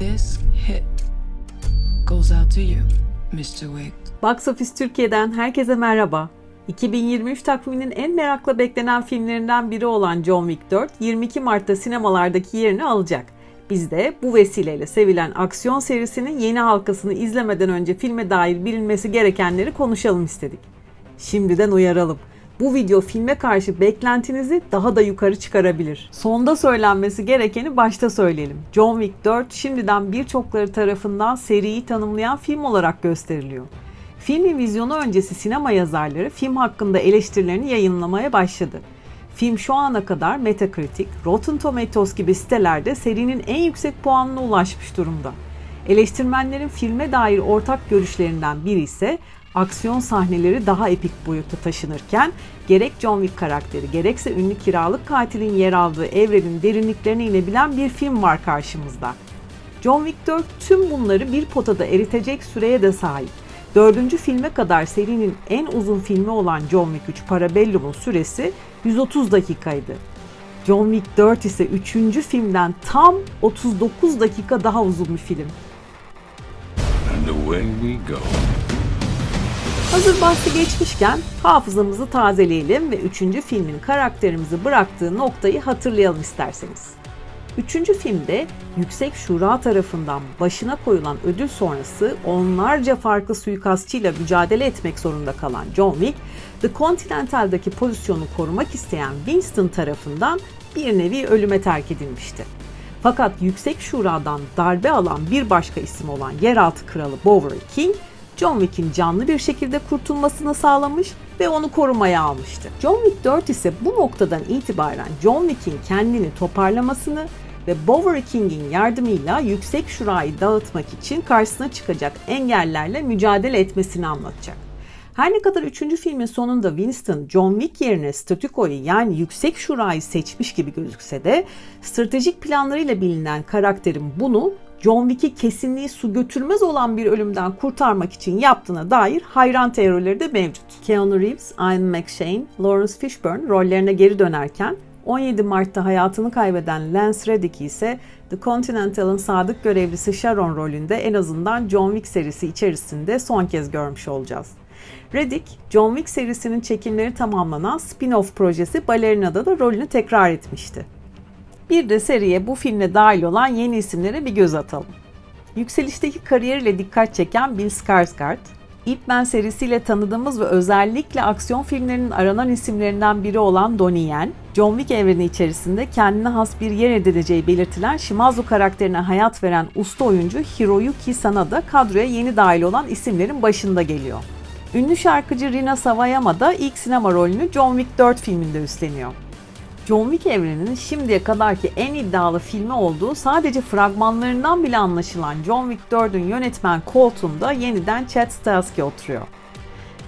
This hit goes out to you, Mr. Wick. Box Office Türkiye'den herkese merhaba. 2023 takviminin en merakla beklenen filmlerinden biri olan John Wick 4, 22 Mart'ta sinemalardaki yerini alacak. Biz de bu vesileyle sevilen aksiyon serisinin yeni halkasını izlemeden önce filme dair bilinmesi gerekenleri konuşalım istedik. Şimdiden uyaralım. Bu video filme karşı beklentinizi daha da yukarı çıkarabilir. Sonda söylenmesi gerekeni başta söyleyelim. John Wick 4 şimdiden birçokları tarafından seriyi tanımlayan film olarak gösteriliyor. Filmin vizyonu öncesi sinema yazarları film hakkında eleştirilerini yayınlamaya başladı. Film şu ana kadar Metacritic, Rotten Tomatoes gibi sitelerde serinin en yüksek puanına ulaşmış durumda. Eleştirmenlerin filme dair ortak görüşlerinden biri ise aksiyon sahneleri daha epik boyuta taşınırken gerek John Wick karakteri gerekse ünlü kiralık katilin yer aldığı evrenin derinliklerine inebilen bir film var karşımızda. John Wick 4 tüm bunları bir potada eritecek süreye de sahip. Dördüncü filme kadar serinin en uzun filmi olan John Wick 3 Parabellum'un süresi 130 dakikaydı. John Wick 4 ise 3. filmden tam 39 dakika daha uzun bir film. And away we go. Hazır bahsi geçmişken hafızamızı tazeleyelim ve 3. filmin karakterimizi bıraktığı noktayı hatırlayalım isterseniz. Üçüncü filmde Yüksek Şura tarafından başına koyulan ödül sonrası onlarca farklı suikastçıyla mücadele etmek zorunda kalan John Wick, The Continental'daki pozisyonu korumak isteyen Winston tarafından bir nevi ölüme terk edilmişti. Fakat Yüksek Şura'dan darbe alan bir başka isim olan yeraltı kralı Bovary King, John Wick'in canlı bir şekilde kurtulmasını sağlamış ve onu korumaya almıştı. John Wick 4 ise bu noktadan itibaren John Wick'in kendini toparlamasını ve Bovary King'in yardımıyla Yüksek Şura'yı dağıtmak için karşısına çıkacak engellerle mücadele etmesini anlatacak. Her ne kadar 3. filmin sonunda Winston John Wick yerine statükoyu yani Yüksek Şura'yı seçmiş gibi gözükse de stratejik planlarıyla bilinen karakterin bunu John Wick'i kesinliği su götürmez olan bir ölümden kurtarmak için yaptığına dair hayran teorileri de mevcut. Keanu Reeves, Ian McShane, Lawrence Fishburne rollerine geri dönerken 17 Mart'ta hayatını kaybeden Lance Reddick ise The Continental'ın sadık görevlisi Sharon rolünde en azından John Wick serisi içerisinde son kez görmüş olacağız. Reddick, John Wick serisinin çekimleri tamamlanan spin-off projesi Ballerina'da da rolünü tekrar etmişti. Bir de seriye bu filmle dahil olan yeni isimlere bir göz atalım. Yükselişteki kariyeriyle dikkat çeken Bill Skarsgård, Ip Man serisiyle tanıdığımız ve özellikle aksiyon filmlerinin aranan isimlerinden biri olan Donnie Yen, John Wick evreni içerisinde kendine has bir yer edineceği belirtilen Shimazu karakterine hayat veren usta oyuncu Hiroyuki Sanada kadroya yeni dahil olan isimlerin başında geliyor. Ünlü şarkıcı Rina Sawayama da ilk sinema rolünü John Wick 4 filminde üstleniyor. John Wick evreninin şimdiye kadarki en iddialı filmi olduğu sadece fragmanlarından bile anlaşılan John Wick 4'ün yönetmen koltuğunda yeniden Chad Stahelski oturuyor.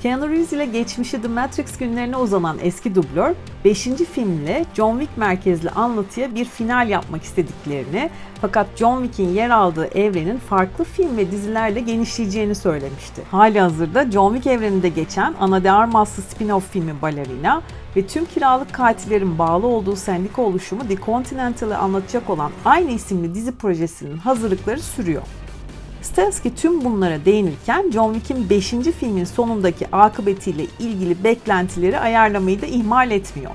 Keanu Reeves ile geçmişi The Matrix günlerine uzanan eski dublör, 5. filmle John Wick merkezli anlatıya bir final yapmak istediklerini fakat John Wick'in yer aldığı evrenin farklı film ve dizilerle genişleyeceğini söylemişti. Hali hazırda John Wick evreninde geçen Ana de Armas'lı spin-off filmi Ballerina ve tüm kiralık katillerin bağlı olduğu sendika oluşumu The Continental'ı anlatacak olan aynı isimli dizi projesinin hazırlıkları sürüyor. Stahelski tüm bunlara değinirken John Wick'in 5. filmin sonundaki akıbetiyle ilgili beklentileri ayarlamayı da ihmal etmiyor.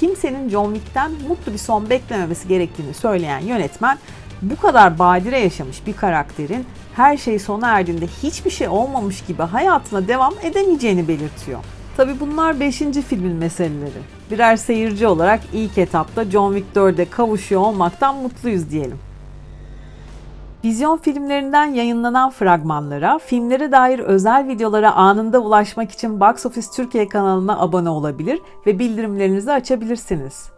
Kimsenin John Wick'ten mutlu bir son beklememesi gerektiğini söyleyen yönetmen bu kadar badire yaşamış bir karakterin her şey sona erdiğinde hiçbir şey olmamış gibi hayatına devam edemeyeceğini belirtiyor. Tabi bunlar 5. filmin meseleleri. Birer seyirci olarak ilk etapta John Wick 4'e kavuşuyor olmaktan mutluyuz diyelim. Vizyon filmlerinden yayınlanan fragmanlara, filmlere dair özel videolara anında ulaşmak için Box Office Türkiye kanalına abone olabilir ve bildirimlerinizi açabilirsiniz.